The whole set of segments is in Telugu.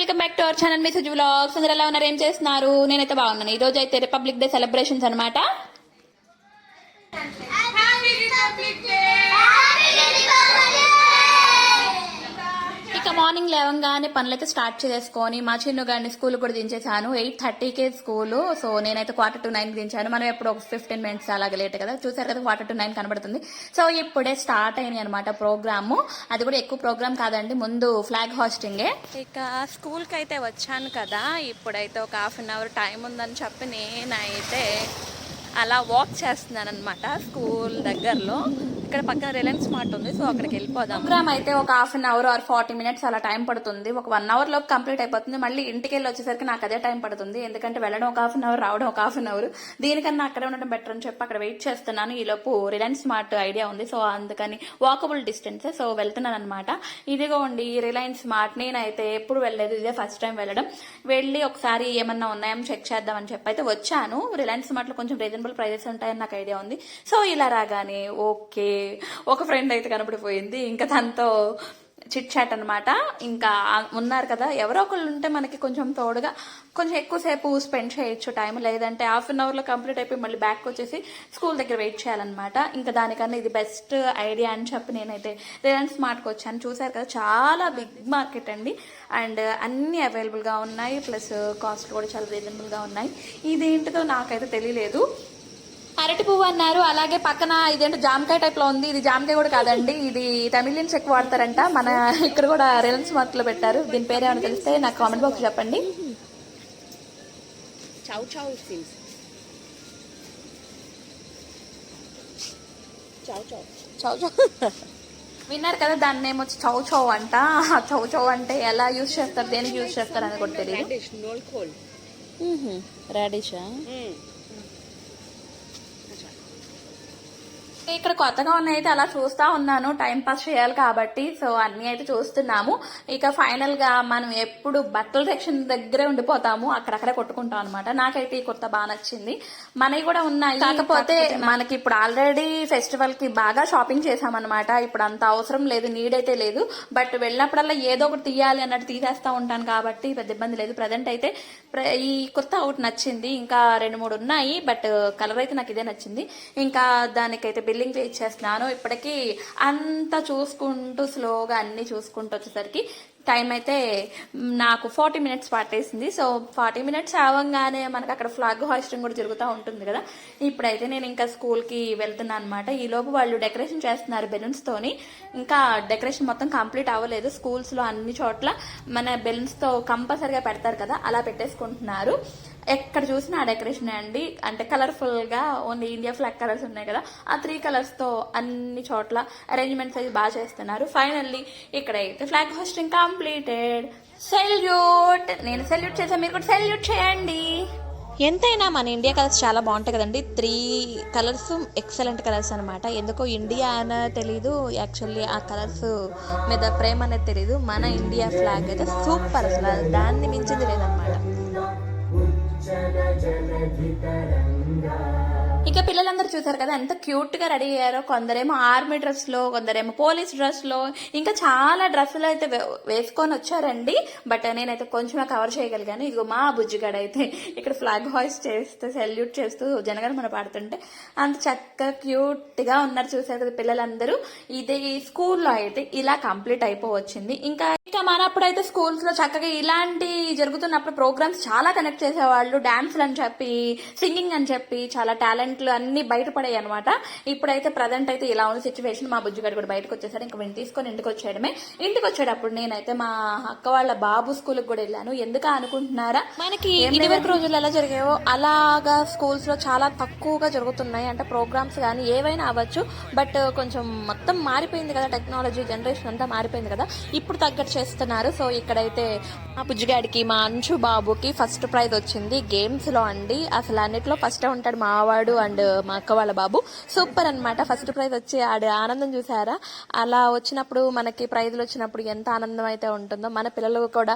Welcome back to our channel me Suju vlogs. అందరూ ఎలా ఉన్నారు? ఏం చేస్తున్నారు? నేనైతే బాగున్నాను. ఈ రోజు అయితే రిపబ్లిక్ డే సెలబ్రేషన్స్ అనమాట మార్నింగ్ లేవగానే పనులైతే స్టార్ట్ చేసుకొని మా చిన్న గారిని స్కూల్ కూడా దించేసాను ఎయిట్ థర్టీకే స్కూల్. సో నేనైతే క్వార్టర్ టు నైన్ దించాను. మనం ఎప్పుడు ఒక ఫిఫ్టీన్ మినిట్స్ అలాగే లేట్ కదా? చూసారు కదా క్వార్టర్ టు నైన్ కనబడుతుంది. సో ఇప్పుడే స్టార్ట్ అయినాయి అనమాట ప్రోగ్రాము. అది కూడా ఎక్కువ ప్రోగ్రామ్ కాదండి ముందు ఫ్లాగ్ హాస్టింగే. ఇక స్కూల్కి అయితే వచ్చాను కదా ఇప్పుడైతే ఒక హాఫ్ అన్ అవర్ టైం ఉందని చెప్పి నేనైతే అలా వాక్ చేస్తున్నాను అనమాట స్కూల్ దగ్గరలో. ఇక్కడ పక్కన రిలయన్స్ మార్ట్ ఉంది సో అక్కడికి వెళ్ళిపోదాం. ప్రోగ్రామ్ అయితే ఒక half an hour or forty minutes అలా టైం పడుతుంది. ఒక వన్ అవర్ లోపు కంప్లీట్ అయిపోతుంది. మళ్ళీ ఇంటికి వెళ్ళి వచ్చేసరికి నాకు అదే టైం పడుతుంది. ఎందుకంటే వెళ్ళడం ఒక హాఫ్ అన్ అవర్ రావడం ఒక హాఫ్ అన్ అవర్. దీనికన్నా అక్కడే ఉండడం బెటర్ అని చెప్పి అక్కడ వెయిట్ చేస్తున్నాను. ఈ లోపు రిలయన్స్ మార్ట్ ఐడియా ఉంది. సో అందుకని వాకబుల్ డిస్టెన్స్ సో వెళ్తున్నాను అనమాట ఇదిగోండి రిలయన్స్ మార్ట్ నేనైతే ఎప్పుడు వెళ్ళలేదు. ఇదే ఫస్ట్ టైం వెళ్ళడం. వెళ్ళి ఒకసారి ఏమన్నా ఉన్నాయని చెక్ చేద్దామని చెప్పి అయితే వచ్చాను. రిలయన్స్ మార్ట్లో కొంచెం రీజనబుల్ ప్రైజెస్ ఉంటాయని నాకు ఐడియా ఉంది. సో ఇలా రాగానే ఓకే ఒక ఫ్రెండ్ అయితే కనబడిపోయింది ఇంకా తనతో చిట్ చాట్ అనమాట ఇంకా ఉన్నారు కదా ఎవరో ఒకళ్ళు ఉంటే మనకి కొంచెం తోడుగా కొంచెం ఎక్కువసేపు స్పెండ్ చేయొచ్చు టైం లేదంటే హాఫ్ అన్ అవర్లో కంప్లీట్ అయిపోయి మళ్ళీ బ్యాక్ వచ్చేసి స్కూల్ దగ్గర వెయిట్ చేయాలన్నమాట. ఇంకా దానికన్నా ఇది బెస్ట్ ఐడియా అని చెప్పి నేనైతే రిలయన్స్ మార్ట్కి వచ్చాను. చూసారు కదా చాలా బిగ్ మార్కెట్ అండి. అండ్ అన్నీ అవైలబుల్గా ఉన్నాయి. ప్లస్ కాస్ట్ కూడా చాలా రీజనబుల్గా ఉన్నాయి. ఇదేంటిదో నాకైతే తెలియలేదు. అరటి పువ్వు అన్నారు. అలాగే పక్కన ఇదేంటో జామకాయ టైప్లో ఉంది. ఇది జామకాయ కూడా కాదండి. ఇది తమిళియన్స్ ఎక్కువ వాడతారంట. మన ఇక్కడ కూడా రిలయన్స్ మార్ట్లో పెట్టారు. దీని పేరు ఏమైనా తెలిస్తే నాకు కామెంట్ బాక్స్ చెప్పండి. Seems. Chow chow. Chow chow విన్నారు కదా దాన్ని ఏమో చౌ చౌ అంట. చౌ చౌ అంటే ఎలా యూజ్ చేస్తారు దేనికి యూజ్ చేస్తారు అని కూడా తెలియదు. రాడిషా ఇక్కడ కొత్తగా ఉన్నాయి అయితే అలా చూస్తా ఉన్నాను. టైం పాస్ చేయాలి కాబట్టి సో అన్ని అయితే చూస్తున్నాము. ఇక ఫైనల్గా మనం ఎప్పుడు బట్టల సెక్షన్ దగ్గరే ఉండిపోతాము. అక్కడక్కడే కొట్టుకుంటాం అనమాట నాకైతే ఈ కుర్తా బాగా నచ్చింది. మనవి కూడా ఉన్నాయి. కాకపోతే మనకి ఇప్పుడు ఆల్రెడీ ఫెస్టివల్కి బాగా షాపింగ్ చేసామన్నమాట ఇప్పుడు అంత అవసరం లేదు నీడ్ అయితే లేదు. బట్ వెళ్ళినప్పుడల్లా ఏదో ఒకటి తీయాలి అన్నట్టు తీసేస్తా ఉంటాను కాబట్టి పెద్ద ఇబ్బంది లేదు. ప్రజెంట్ అయితే ఈ కుర్తా ఒకటి నచ్చింది. ఇంకా రెండు మూడు ఉన్నాయి. బట్ కలర్ అయితే నాకు ఇదే నచ్చింది. ఇంకా దానికైతే బిల్లింగ్ పే ఇచ్చేస్తున్నాను ఇప్పటికీ అంతా చూసుకుంటూ స్లోగా అన్ని చూసుకుంటూ వచ్చేసరికి టైం అయితే నాకు ఫార్టీ మినిట్స్ పట్టేసింది. సో ఫార్టీ మినిట్స్ అవ్వగానే మనకు అక్కడ ఫ్లాగ్ హాస్టింగ్ కూడా జరుగుతూ ఉంటుంది కదా. ఇప్పుడైతే నేను ఇంకా స్కూల్కి వెళ్తున్నాను అనమాట ఈలోపు వాళ్ళు డెకరేషన్ చేస్తున్నారు బెలూన్స్ తోని. ఇంకా డెకరేషన్ మొత్తం కంప్లీట్ అవ్వలేదు. స్కూల్స్లో అన్ని చోట్ల మన బెలూన్స్తో కంపల్సరిగా పెడతారు కదా అలా పెట్టేసుకుంటున్నారు. ఎక్కడ చూసినా ఆ డెకరేషన్ అండి. అంటే కలర్ఫుల్గా ఓన్లీ ఇండియా ఫ్లాగ్ కలర్స్ ఉన్నాయి కదా. ఆ త్రీ కలర్స్తో అన్ని చోట్ల అరేంజ్మెంట్స్ అయితే బాగా చేస్తున్నారు. ఫైనల్లీ ఇక్కడైతే ఫ్లాగ్ హోస్టింగ్ కంప్లీటెడ్. సెల్యూట్! నేను సెల్యూట్ చేసాను మీరు కూడా సెల్యూట్ చేయండి. ఎంతైనా మన ఇండియా కలర్స్ చాలా బాగుంటాయి కదండి. త్రీ కలర్స్ ఎక్సలెంట్ కలర్స్ అనమాట ఎందుకో ఇండియా అని తెలీదు. యాక్చువల్లీ ఆ కలర్స్ మీద ప్రేమ అనేది తెలీదు. మన ఇండియా ఫ్లాగ్ అయితే సూపర్ అసలు. దాన్ని మించింది లేదనమాట జన జన ధితరంగా ఇక పిల్లలందరూ చూసారు కదా ఎంత క్యూట్గా రెడీ అయ్యారో. కొందరేమో ఆర్మీ డ్రెస్లో కొందరేమో పోలీస్ డ్రెస్లో. ఇంకా చాలా డ్రెస్సులు అయితే వే- వేసుకొని వచ్చారండి. బట్ నేనైతే కొంచెమే కవర్ చేయగలిగాను. ఇదిగో మా బుజ్జిగాడు అయితే ఇక్కడ ఫ్లాగ్ హాయిస్ చేస్తూ సెల్యూట్ చేస్తూ జనగణమన పాడుతుంటే అంత చక్కగా క్యూట్గా ఉన్నారు చూసారు కదా పిల్లలందరూ. ఇది స్కూల్లో అయితే ఇలా కంప్లీట్ అయిపోవచ్చింది. ఇంకా ఇంకా మనప్పుడైతే స్కూల్స్లో చక్కగా ఇలాంటి జరుగుతున్నప్పుడు ప్రోగ్రామ్స్ చాలా కనెక్ట్ చేసేవాళ్ళు. డాన్స్లు అని చెప్పి సింగింగ్ అని చెప్పి చాలా టాలెంట్ టాలెంట్లు అన్ని బయటపడాయి అనమాట ఇప్పుడైతే ప్రజెంట్ అయితే ఇలా ఉన్న సిచ్యువేషన్ మా బుజ్జిగాడు కూడా బయటకు వచ్చేసాడు. ఇంకా వీడిని తీసుకొని ఇంటికి వచ్చేయడమే. ఇంటికి వచ్చేటప్పుడు నేనైతే మా అక్క వాళ్ళ బాబు స్కూల్కి కూడా వెళ్ళాను. ఎందుకు అనుకుంటున్నారా? మనకి ఇదివరకు రోజులు ఎలా జరిగాయో అలాగా స్కూల్స్లో చాలా తక్కువగా జరుగుతున్నాయి. అంటే ప్రోగ్రామ్స్ కానీ ఏవైనా అవ్వచ్చు. బట్ కొంచెం మొత్తం మారిపోయింది కదా టెక్నాలజీ జనరేషన్ అంతా మారిపోయింది కదా. ఇప్పుడు తగ్గట్టు చేస్తున్నారు. సో ఇక్కడైతే మా బుజ్జిగాడికి మా అంచు బాబుకి ఫస్ట్ ప్రైజ్ వచ్చింది. గేమ్స్లో అండి. అసలు అన్నిట్లో ఫస్ట్ ఉంటాడు మావాడు అండ్ అండ్ మా అక్క వాళ్ళ బాబు. సూపర్ అన్నమాట. ఫస్ట్ ప్రైజ్ వచ్చి ఆడ ఆనందం చూసారా? అలా వచ్చినప్పుడు మనకి ప్రైజ్లు వచ్చినప్పుడు ఎంత ఆనందం అయితే ఉంటుందో మన పిల్లలు కూడా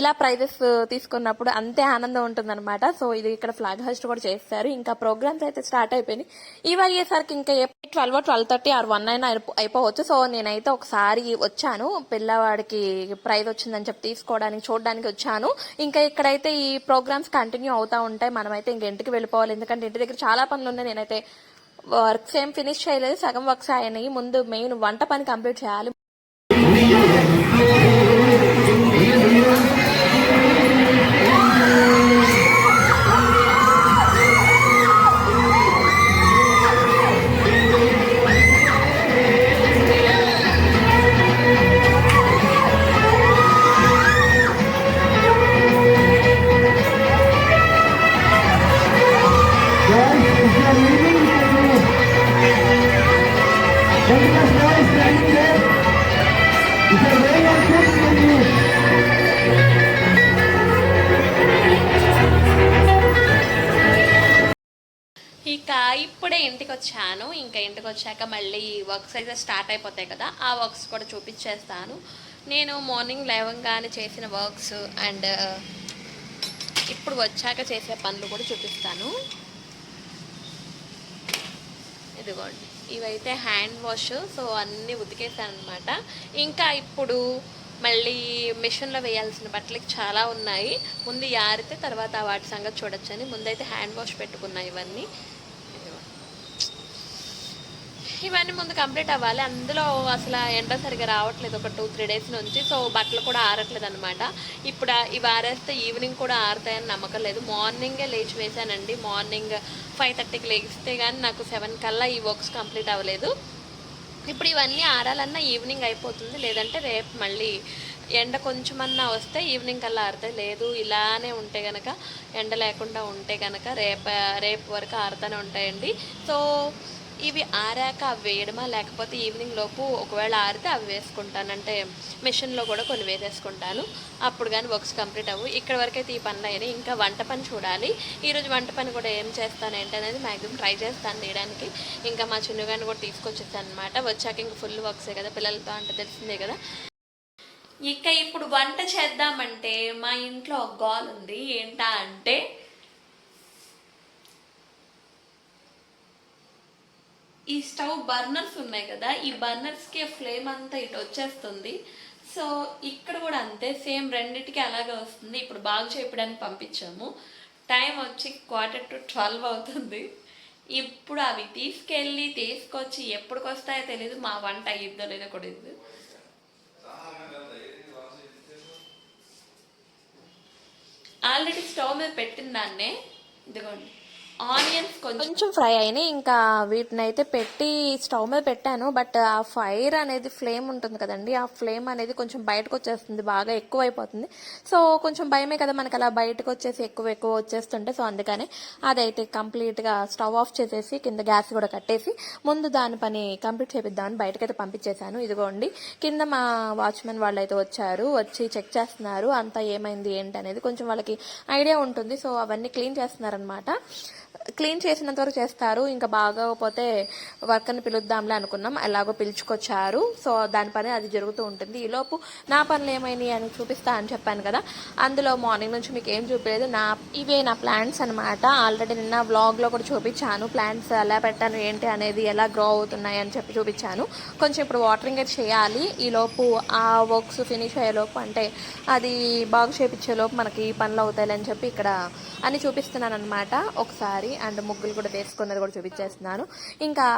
ఇలా ప్రైజెస్ తీసుకున్నప్పుడు అంతే ఆనందం ఉంటుందన్నమాట. సో ఇది ఇక్కడ ఫ్లాగ్ హోస్ట్ కూడా చేస్తారు. ఇంకా ప్రోగ్రామ్స్ అయితే స్టార్ట్ అయిపోయినాయి. ఇవి అయ్యేసరికి ఇంకా twelve twelve thirty or one అయినా అయిపోవచ్చు. సో నేనైతే ఒకసారి వచ్చాను. పిల్లవాడికి ప్రైజ్ వచ్చిందని చెప్పి తీసుకోవడానికి చూడడానికి వచ్చాను. ఇంకా ఇక్కడైతే ఈ ప్రోగ్రామ్స్ కంటిన్యూ అవుతా ఉంటాయి. మనమైతే ఇంక ఇంటికి వెళ్ళిపోవాలి. ఎందుకంటే ఇంటి దగ్గర చాలా పనులు ఉన్నాయి నేనైతే వర్క్స్ ఏం ఫినిష్ చేయలేదు. సగం వర్క్స్ అయినాయి ముందు మెయిన్ వంట పని కంప్లీట్ చేయాలి. ఇక ఇప్పుడే ఇంటికి వచ్చాను ఇంకా ఇంటికి వచ్చాక మళ్ళీ వర్క్స్ అయితే స్టార్ట్ అయిపోతాయి కదా ఆ వర్క్స్ కూడా చూపించేస్తాను. నేను మార్నింగ్ లేవంగానే చేసిన వర్క్స్ అండ్ ఇప్పుడు వచ్చాక చేసే పనులు కూడా చూపిస్తాను. ఇదిగోండి. ఇవైతే హ్యాండ్ వాష్ సో అన్నీ ఉతికేసాను అనమాట ఇంకా ఇప్పుడు మళ్ళీ మిషన్లో వేయాల్సిన బట్టలకి చాలా ఉన్నాయి. ముందు యారితే తర్వాత వాటి సంగతి చూడొచ్చని. ముందైతే హ్యాండ్ వాష్ పెట్టుకున్నాయి ఇవన్నీ. ఇవన్నీ ముందు కంప్లీట్ అవ్వాలి. అందులో అసలు ఎండ సరిగా రావట్లేదు. ఒక టూ త్రీ డేస్ నుంచి. సో బట్టలు కూడా ఆరట్లేదు అనమాట ఇప్పుడు ఇవి ఆరేస్తే ఈవినింగ్ కూడా ఆరుతాయని నమ్మకం లేదు. మార్నింగే లేచి వేసానండి. మార్నింగ్ ఫైవ్ థర్టీకి లేగిస్తే కానీ నాకు సెవెన్ కల్లా ఈ వర్క్స్ కంప్లీట్ అవ్వలేదు. ఇప్పుడు ఇవన్నీ ఆరాలన్నా ఈవినింగ్ అయిపోతుంది. లేదంటే రేపు మళ్ళీ ఎండ కొంచెమన్నా వస్తే ఈవినింగ్ కల్లా ఆరుతాయి లేదు. ఇలానే ఉంటే గనక ఎండ లేకుండా ఉంటే గనక రేపు రేపు వరకు ఆరుతూనే ఉంటాయండి. సో ఇవి ఆరాక అవి వేయడమా? లేకపోతే ఈవినింగ్ లోపు ఒకవేళ ఆరితే అవి వేసుకుంటాను. అంటే మిషన్లో కూడా కొన్ని వేసేసుకుంటాను. అప్పుడు కానీ వర్క్స్ కంప్లీట్ అవ్వు. ఇక్కడ వరకు అయితే ఈ పనులు అయినాయి. ఇంకా వంట పని చూడాలి. ఈరోజు వంట పని కూడా ఏం చేస్తాను ఏంటి అనేది మ్యాక్సిమం ట్రై చేస్తాను చేయడానికి ఇంకా మా చిన్నగాని కూడా తీసుకొచ్చేసాను అనమాట వచ్చాక ఇంకా ఫుల్ వర్క్సే కదా. పిల్లలతో అంటే తెలిసిందే కదా. ఇక ఇప్పుడు వంట చేద్దామంటే మా ఇంట్లో ఒక గోల్ ఉంది. ఏంటా అంటే ఈ స్టవ్ బర్నర్స్ ఉన్నాయి కదా ఈ బర్నర్స్కి ఫ్లేమ్ అంతా ఇటు వచ్చేస్తుంది. సో ఇక్కడ కూడా అంతే సేమ్ రెండిటికి అలాగే వస్తుంది. ఇప్పుడు బాగు చేయడానికి పంపించాము. టైం వచ్చి క్వార్టర్ టు ట్వెల్వ్ అవుతుంది. ఇప్పుడు అవి తీసుకెళ్ళి తీసుకొచ్చి ఎప్పటికి వస్తాయో తెలియదు మా వంట అయ్యిద్దో లేదో కూడా ఇది ఆల్రెడీ స్టవ్ మీద పెట్టిన దాన్నే ఇదిగోండి. ఆనియన్స్ కొంచెం ఫ్రై అయినాయి. ఇంకా వీటిని అయితే పెట్టి స్టవ్ మీద పెట్టాను. బట్ ఆ ఫైర్ అనేది ఫ్లేమ్ ఉంటుంది కదండి. ఆ ఫ్లేమ్ అనేది కొంచెం బయటకు వచ్చేస్తుంది. బాగా ఎక్కువ అయిపోతుంది సో కొంచెం భయమే కదా మనకి అలా బయటకు వచ్చేసి ఎక్కువ ఎక్కువ వచ్చేస్తుంటే. సో అందుకని అదైతే కంప్లీట్గా స్టవ్ ఆఫ్ చేసేసి కింద గ్యాస్ కూడా కట్టేసి ముందు దాని పని కంప్లీట్ చేపిద్దామని బయటకైతే పంపించేశాను. ఇదిగోండి. కింద మా వాచ్మెన్ వాళ్ళు అయితే వచ్చారు. వచ్చి చెక్ చేస్తున్నారు. అంతా ఏమైంది ఏంటి అనేది కొంచెం వాళ్ళకి ఐడియా ఉంటుంది. సో అవన్నీ క్లీన్ చేస్తున్నారనమాట క్లీన్ చేసినంత వరకు చేస్తారు. ఇంకా బాగోకపోతే వర్కర్ని పిలుద్దాంలే అనుకున్నాం. ఎలాగో పిలుచుకొచ్చారు. సో దాని పని అది జరుగుతూ ఉంటుంది. ఈలోపు నా పనులు ఏమైనాయి అని చూపిస్తా అని చెప్పాను కదా. అందులో మార్నింగ్ నుంచి మీకు ఏం చూపించలేదు నా ఇవే నా ప్లాంట్స్ అనమాట ఆల్రెడీ నిన్న వ్లాగ్లో కూడా చూపించాను. ప్లాంట్స్ ఎలా పెట్టాను ఏంటి అనేది ఎలా గ్రో అవుతున్నాయి అని చెప్పి చూపించాను. కొంచెం ఇప్పుడు వాటరింగ్ అయితే చేయాలి. ఈలోపు ఆ వర్క్స్ ఫినిష్ అయ్యేలోపు అంటే అది బాగు చేపించే లోపు మనకి ఈ పనులు అవుతాయి అని చెప్పి ఇక్కడ అని చూపిస్తున్నాను అనమాట ఒకసారి అండ్ ముగ్గులు కూడా వేసుకున్నది కూడా చూపించేస్తున్నాను. ఇంకా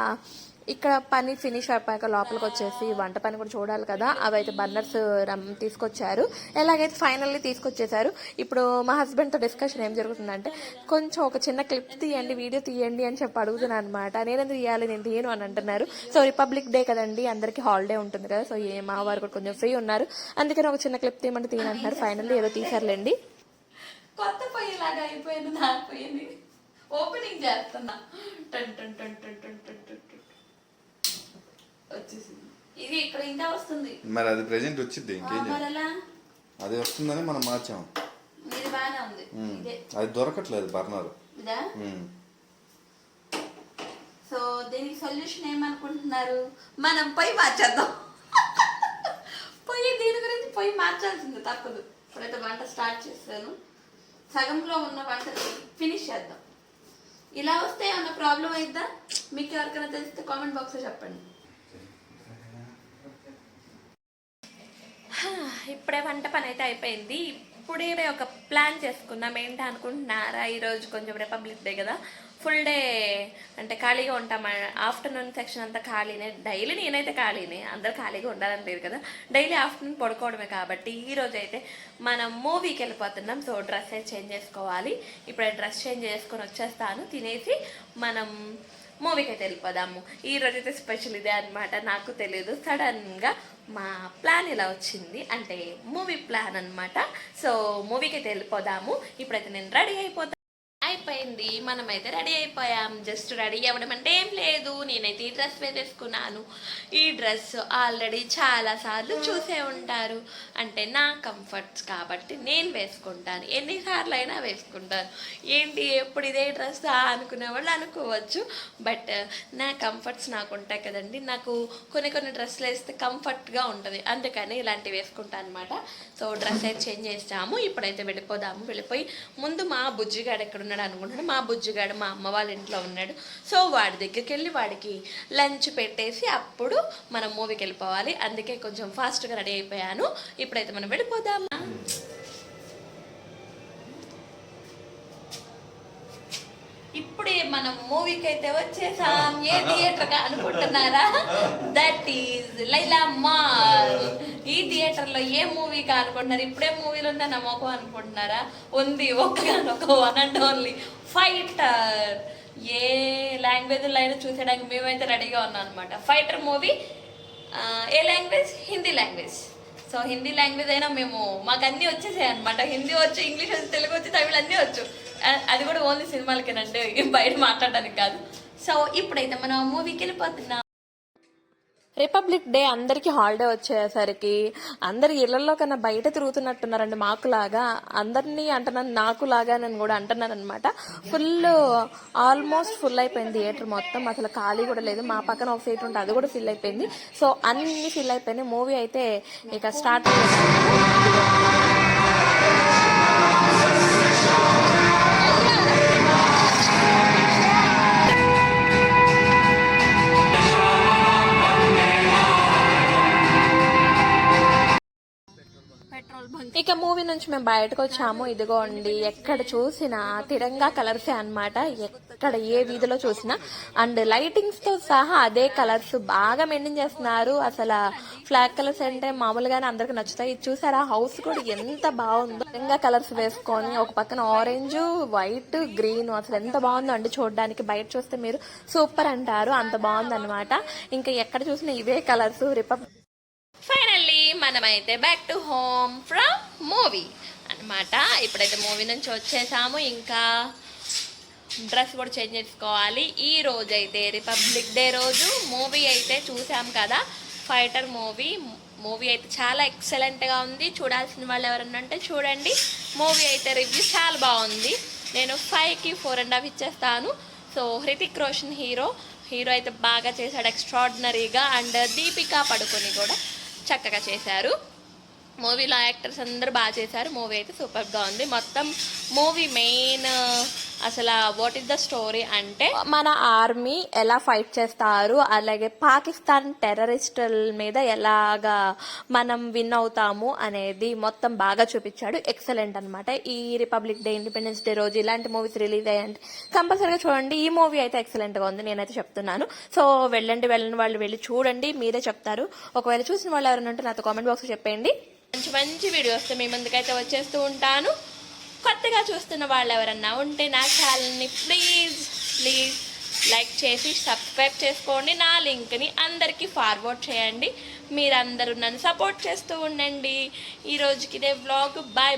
ఇక్కడ పని ఫినిష్ అయిపోయాక లోపలికి వచ్చేసి వంట పని కూడా చూడాలి కదా. అవి అయితే బర్నర్స్ రమ్ తీసుకొచ్చారు. ఎలాగైతే ఫైనల్లీ తీసుకొచ్చేసారు ఇప్పుడు మా హస్బెండ్తో డిస్కషన్ ఏం జరుగుతుందంటే కొంచెం ఒక చిన్న క్లిప్ తీయండి వీడియో తీయండి అని చెప్పి అడుగుతున్నాను అనమాట నేను తీయాలి నేను తీయను అని అంటున్నారు. సో రిపబ్లిక్ డే కదండి అందరికీ హాలిడే ఉంటుంది కదా. సో ఏ మా వారు కూడా కొంచెం ఫ్రీ ఉన్నారు. అందుకని ఒక చిన్న క్లిప్ తీయమంటే తీయని అంటున్నారు ఫైనల్లీ ఏదో తీసారులేండి కొత్త పొయ్యి అయిపోయింది నాకు పోయింది. ఓపెనింగ్ చేస్తున్నా. టన్ టన్ టన్ టన్ టన్ టన్ టన్ వచ్చేసింది. ఇది ఇక్కడ ఇంకా వస్తుంది. మరి అది ప్రెజెంట్ వచ్చింది ఇంకేం అది వస్తుందని మనం మార్చాం. ఇది బాగానే ఉంది. అది దొరకట్లేదు బర్నర్. ఇదా? సో దీనికి సొల్యూషన్ ఏమనుకుంటున్నారు? మనం పోయి మార్చేద్దాం. పోయి దీని గురించి పోయి మార్చాల్సింది తప్పదు. ఇప్పుడైతే వంట స్టార్ట్ చేస్తాను సగంలో ఉన్న వంట ఫినిష్ చేద్దాం. ఇలా వస్తే ఏమన్నా ప్రాబ్లం అయిద్దా? మీకు ఎవరికైనా తెలిస్తే కామెంట్ బాక్స్లో చెప్పండి. ఇప్పుడే వంట పని అయితే అయిపోయింది. ఇప్పుడే ఒక ప్లాన్ చేసుకున్నాం ఏంటి అనుకుంటున్నారా? ఈరోజు కొంచెం రిపబ్లిక్ డే కదా. ఫుల్ డే అంటే ఖాళీగా ఉంటాం. ఆఫ్టర్నూన్ సెక్షన్ అంతా ఖాళీనే. డైలీ నేనైతే ఖాళీనే. అందరు ఖాళీగా ఉండాలని లేదు కదా. డైలీ ఆఫ్టర్నూన్ పడుకోవడమే కాబట్టి ఈ రోజు అయితే మనం మూవీకి వెళ్ళిపోతున్నాం. సో డ్రెస్ అయితే చేంజ్ చేసుకోవాలి. ఇప్పుడు డ్రెస్ చేంజ్ చేసుకొని వచ్చేస్తాను. తినేసి మనం మూవీకి అయితే వెళ్ళిపోదాము. ఈ రోజు అయితే స్పెషల్ ఇదే అనమాట నాకు తెలియదు. సడన్గా మా ప్లాన్ ఇలా వచ్చింది. అంటే మూవీ ప్లాన్ అనమాట సో మూవీకి అయితే వెళ్ళిపోదాము. ఇప్పుడైతే నేను రెడీ అయిపోతాను. అయిపోయింది. మనమైతే రెడీ అయిపోయాం. జస్ట్ రెడీ అవ్వడం అంటే ఏం లేదు. నేనైతే ఈ డ్రెస్ వేసేసుకున్నాను. ఈ డ్రెస్ ఆల్రెడీ చాలాసార్లు చూసే ఉంటారు. అంటే నా కంఫర్ట్స్ కాబట్టి నేను వేసుకుంటాను. ఎన్నిసార్లు అయినా వేసుకుంటాను. ఏంటి? ఎప్పుడు ఇదే డ్రెస్ అనుకునే వాళ్ళు అనుకోవచ్చు. బట్ నా కంఫర్ట్స్ నాకు ఉంటాయి కదండి. నాకు కొన్ని కొన్ని డ్రెస్సులు వేస్తే కంఫర్ట్గా ఉంటుంది. అందుకని ఇలాంటివి వేసుకుంటాను అనమాట సో డ్రెస్ అయితే చేంజ్ చేస్తాము ఇప్పుడైతే వెళ్ళిపోదాము. వెళ్ళిపోయి ముందు మా బుజ్జిగాడు ఎక్కడ ఉన్నాడు అనుకుంటాడు. మా బుజ్జిగాడు మా అమ్మ వాళ్ళ ఇంట్లో ఉన్నాడు. సో వాడి దగ్గరికి వెళ్ళి వాడికి లంచ్ పెట్టేసి అప్పుడు మనం మూవీకి వెళ్ళిపోవాలి. అందుకే కొంచెం ఫాస్ట్గా రెడీ అయిపోయాను. ఇప్పుడైతే మనం వెళ్ళిపోదామా ఇప్పుడే మనం మూవీకి అయితే వచ్చేసాం. ఏ థియేటర్ అనుకుంటున్నారా? దట్ ఈజ్ లైలా మాల్ ఈ థియేటర్లో ఏ మూవీ అనుకుంటున్నారు? ఇప్పుడే మూవీలు ఉందా నమ్మకం అనుకుంటున్నారా? ఉంది ఒక వన్ అండ్ ఓన్లీ ఫైటర్ ఏ లాంగ్వేజ్ అయినా చూసేయడానికి మేమైతే రెడీగా ఉన్నాం అనమాట ఫైటర్ మూవీ ఏ language Hindi language so Hindi language అయినా మేము మాకు అన్నీ వచ్చేసాయి అనమాట హిందీ వచ్చు ఇంగ్లీష్ వచ్చు తెలుగు వచ్చి తమిళ అన్నీ వచ్చు. అది కూడా ఓన్లీ సినిమాలకేనంటే బయట మాట్లాడడానికి కాదు. సో ఇప్పుడైతే మనం మూవీకి వెళ్ళిపోతున్నాం. రిపబ్లిక్ డే అందరికి హాలిడే వచ్చేసరికి అందరు ఇళ్ళలో కన్నా బయట తిరుగుతున్నట్టున్నారండి మాకులాగా. అందరినీ అంటున్నాను నాకులాగా నేను కూడా అంటున్నాను అనమాట ఫుల్ ఆల్మోస్ట్ ఫుల్ అయిపోయింది థియేటర్ మొత్తం. అసలు ఖాళీ కూడా లేదు. మా పక్కన ఒక సీట్ ఉంటే అది కూడా ఫిల్ అయిపోయింది. సో అన్ని ఫిల్ అయిపోయినాయి. మూవీ అయితే ఇక స్టార్ట్ ఇక మూవీ నుంచి మేము బయటకు వచ్చాము. ఇదిగోండి ఎక్కడ చూసినా తిరంగా కలర్సే అన్నమాట. ఎక్కడ ఏ వీధిలో చూసినా. అండ్ లైటింగ్స్తో సహా అదే కలర్స్ బాగా మెయింటైన్ చేస్తున్నారు. అసలు ఫ్లాగ్ కలర్స్ అంటే మామూలుగానే అందరికి నచ్చుతాయి. ఇది చూసారా? హౌస్ కూడా ఎంత బాగుందో. తిరంగా కలర్స్ వేసుకొని ఒక పక్కన ఆరెంజ్ వైట్ గ్రీన్ అసలు ఎంత బాగుందో అండి చూడడానికి. బయట చూస్తే మీరు సూపర్ అంటారు. అంత బాగుందన్నమాట. ఇంకా ఎక్కడ చూసినా ఇవే కలర్స్. రిపబ్లిక్ ఫైనల్లీ మనమైతే back to home from movie అన్నమాట ఇప్పుడైతే మూవీ నుంచి వచ్చేసాము. ఇంకా డ్రెస్ కూడా చేంజ్ చేసుకోవాలి. ఈ రోజు అయితే రిపబ్లిక్ డే రోజు మూవీ అయితే చూసాం కదా. ఫైటర్ మూవీ మూవీ అయితే చాలా ఎక్సలెంట్గా ఉంది. చూడాల్సిన వాళ్ళు ఎవరన్నా ఉంటే చూడండి. మూవీ అయితే రివ్యూ చాలా బాగుంది. నేను ఫైవ్కి ఫోర్ అండ్ హాఫ్ ఇచ్చేస్తాను. So Hrithik Roshan hero. Hero అయితే బాగా చేశాడు ఎక్స్ట్రాడినరీగా అండ్ దీపికా పడుకొని కూడా చక్కగా చేశారు. మూవీలో యాక్టర్స్ అందరూ బాగా చేశారు. మూవీ అయితే సూపర్గా ఉంది. మొత్తం మూవీ మెయిన్ అసలు వాట్ ఇస్ ద స్టోరీ అంటే మన ఆర్మీ ఎలా ఫైట్ చేస్తారు అలాగే పాకిస్తాన్ టెర్రరిస్టుల మీద ఎలాగా మనం విన్ అవుతాము అనేది మొత్తం బాగా చూపించాడు. ఎక్సలెంట్ అన్నమాట. ఈ రిపబ్లిక్ డే ఇండిపెండెన్స్ డే రోజు ఇలాంటి మూవీస్ రిలీజ్ అయ్యాయంటే కంపల్సరీగా చూడండి. ఈ మూవీ అయితే ఎక్సలెంట్గా ఉంది. నేనైతే చెప్తున్నాను. సో వెళ్ళండి వెళ్ళని వాళ్ళు వెళ్ళి చూడండి. మీరే చెప్తారు. ఒకవేళ చూసిన వాళ్ళు ఎవరైనా ఉంటే నాతో కామెంట్ బాక్స్ చెప్పండి మంచి మంచి వీడియోస్ మీ ముందుకైతే వచ్చేస్తూ ఉంటాను. కొత్తగా చూస్తున్న వాళ్ళు ఎవరన్నా ఉంటే నా ఛానల్ని ప్లీజ్ ప్లీజ్ లైక్ చేసి సబ్స్క్రైబ్ చేసుకోండి. నా లింక్ని అందరికీ ఫార్వర్డ్ చేయండి. మీరందరూ నన్ను సపోర్ట్ చేస్తూ ఉండండి. ఈ రోజుకి ఇదే వ్లాగ్. Bye bye.